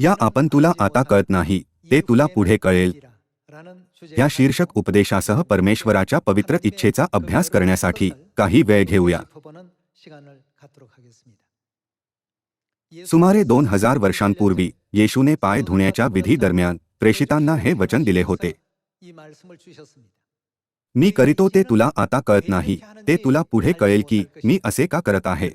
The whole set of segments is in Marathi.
या आपण तुला आता कळत नाही ते तुला पुढे कळेल. या शीर्षक उपदेशासह परमेश्वराच्या पवित्र इच्छेचा अभ्यास करण्यासाठी काही वेळ घेऊया. सुमारे दोन हजार वर्षांपूर्वी येशूने पाय धुण्याच्या विधी दरम्यान प्रेषितांना हे वचन दिले होते. मी करीतो ते तुला आता कळत नाही ते तुला पुढे कळेल की मी असे का करत आहे?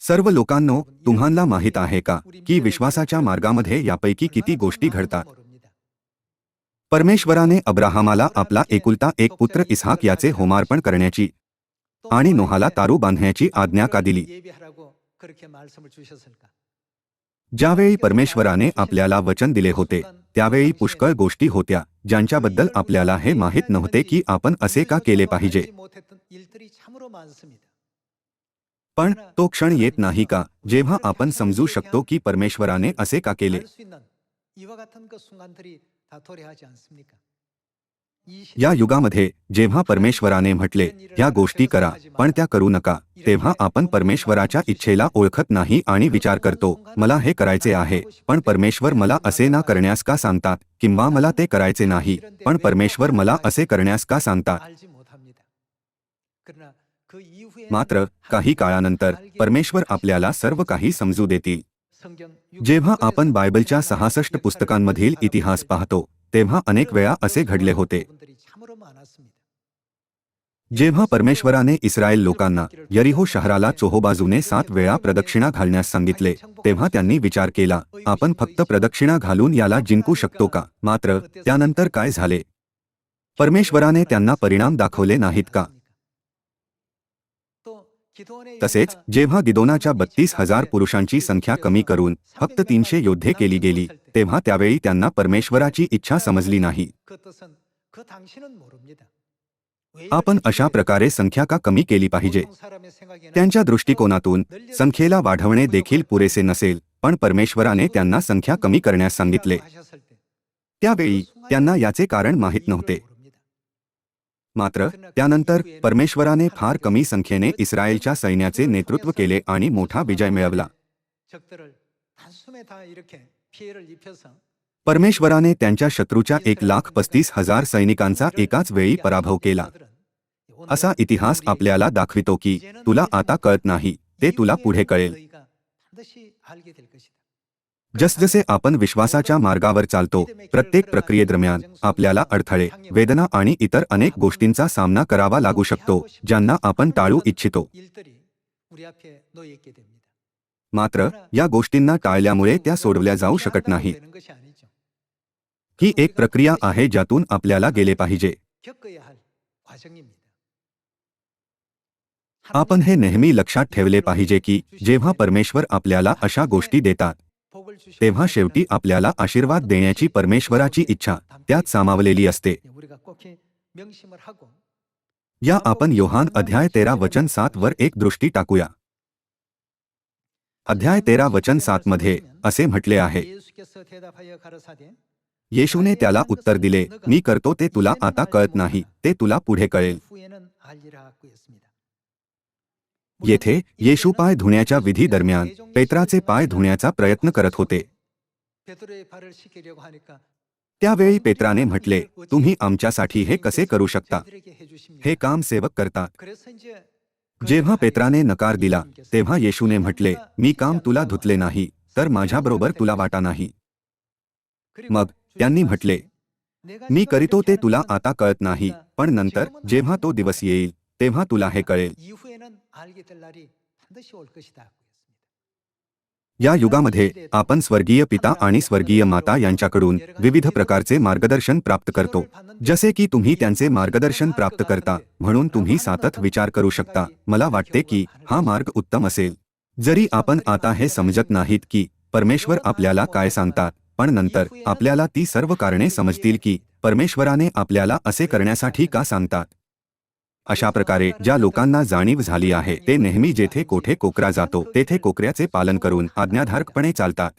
सर्व लोकांनो तुम्हाला माहीत आहे का की विश्वासाच्या मार्गामध्ये यापैकी किती गोष्टी घडतात? परमेश्वराने अब्राहमाला आपला एकुलता एक पुत्र इसहाक याचे होमार्पण करण्याची आणि नोहाला तारू बांधण्याची आज्ञा का दिली? ज्यावेळी परमेश्वराने आपल्याला वचन दिले होते त्यावेळी पुष्कळ गोष्टी होत्या ज्यांच्याबद्दल आपल्याला हे माहीत नव्हते की आपण असे का केले पाहिजे. पण तो क्षण येत नाही का जेव्हा आपण समजू शकतो की परमेश्वराने असे का केले? या युगामध्ये जेव्हा परमेश्वराने म्हटले या गोष्टी करा पण त्या करू नका तेव्हा आपण परमेश्वराच्या इच्छेला ओळखत नाही आणि विचार करतो मला हे करायचे आहे पण परमेश्वर मला असे ना करण्यास का सांगतात किंवा मला ते करायचे नाही पण परमेश्वर मला असे करण्यास का सांगतात? मात्र काही काळानंतर परमेश्वर आपल्याला सर्व काही समजू देतील. जेव्हा आपण बायबलच्या सहासष्ट पुस्तकांमधील इतिहास पाहतो तेव्हा अनेक वेळा असे घडले होते. जेव्हा परमेश्वराने इस्रायल लोकांना यरिहो शहराला चोहोबाजूने सात वेळा प्रदक्षिणा घालण्यास सांगितले तेव्हा त्यांनी विचार केला आपण फक्त प्रदक्षिणा घालून याला जिंकू शकतो का? मात्र त्यानंतर काय झाले? परमेश्वराने त्यांना परिणाम दाखवले नाहीत का? तसेच जेव्हा गिदोनाच्या बत्तीस हजार पुरुषांची संख्या कमी करून फक्त तीनशे योद्धे केली गेली तेव्हा त्यावेळी त्यांना परमेश्वराची इच्छा समजली नाही. आपण अशा प्रकारे संख्या का कमी केली पाहिजे? त्यांच्या दृष्टिकोनातून संख्येला वाढवणे देखील पुरेसे नसेल पण परमेश्वराने त्यांना संख्या कमी करण्यास सांगितले. त्यावेळी त्यांना याचे कारण माहीत नव्हते. मात्र त्यानंतर परमेश्वराने फार कमी संख्येने इस्रायलच्या सैन्याचे नेतृत्व केले आणि मोठा विजय मिळवला. परमेश्वराने त्यांच्या शत्रूच्या एक लाख पस्तीस हजार सैनिकांचा एकाच वेळी पराभव केला. असा इतिहास आपल्याला दाखवितो की तुला आता कळत नाही ते तुला पुढे कळेल. जसजसे आपण विश्वासाच्या मार्गावर चालतो प्रत्येक प्रक्रियेदरम्यान आपल्याला अडथळे वेदना आणि इतर अनेक गोष्टींचा सामना करावा लागू शकतो ज्यांना आपण टाळू इच्छितो. मात्र या गोष्टींना टाळल्यामुळे त्या सोडवल्या जाऊ शकत नाही. ही एक प्रक्रिया आहे ज्यातून आपल्याला गेले पाहिजे. आपण हे नेहमी लक्षात ठेवले पाहिजे की जेव्हा परमेश्वर आपल्याला अशा गोष्टी देतात तेव्हा शेवटी आपल्याला आशीर्वाद देण्याची परमेश्वराची इच्छा त्यात सामावलेली असते. या आपण योहान अध्याय तेरा वचन सात वर एक दृष्टी टाकूया. अध्याय तेरा वचन सात मध्ये असे म्हटले आहे. येशूने त्याला उत्तर दिले मी करतो ते तुला आता कळत नाही ते तुला पुढे कळेल. येथे येशू पाय धुण्याच्या विधी दरम्यान पेत्राचे पाय धुण्याचा प्रयत्न करत होते. त्यावेळी पेत्राने म्हटले तुम्ही आमच्यासाठी हे कसे करू शकता? हे काम सेवक करतात. जेव्हा पेत्राने नकार दिला तेव्हा येशूने म्हटले मी काम तुला धुतले नाही तर माझ्याबरोबर तुला वाटा नाही. मग त्यांनी म्हटले मी करीतो ते तुला आता कळत नाही पण नंतर जेव्हा तो दिवस येईल तेव्हा तुला हे कळेल. या युगामध्ये आपण स्वर्गीय पिता आणि स्वर्गीय माता यांच्याकडून विविध प्रकारचे मार्गदर्शन प्राप्त करतो जसे की तुम्ही त्यांचे मार्गदर्शन प्राप्त करता म्हणून तुम्ही सातत विचार करू शकता मला वाटते की हा मार्ग उत्तम असेल जरी आपण आता हे समजत नाहीत की परमेश्वर आपल्याला काय सांगतात पण नंतर आपल्याला ती सर्व कारणे समजतील की परमेश्वराने आपल्याला असे करण्यासाठी का सांगतात अशा प्रकारे ज्या लोकांना जाणीव झाली आहे ते नेहमी जेथे कोठे कोकरा जातो तेथे कोकऱ्याचे पालन करून आज्ञाधारकपणे चालतात.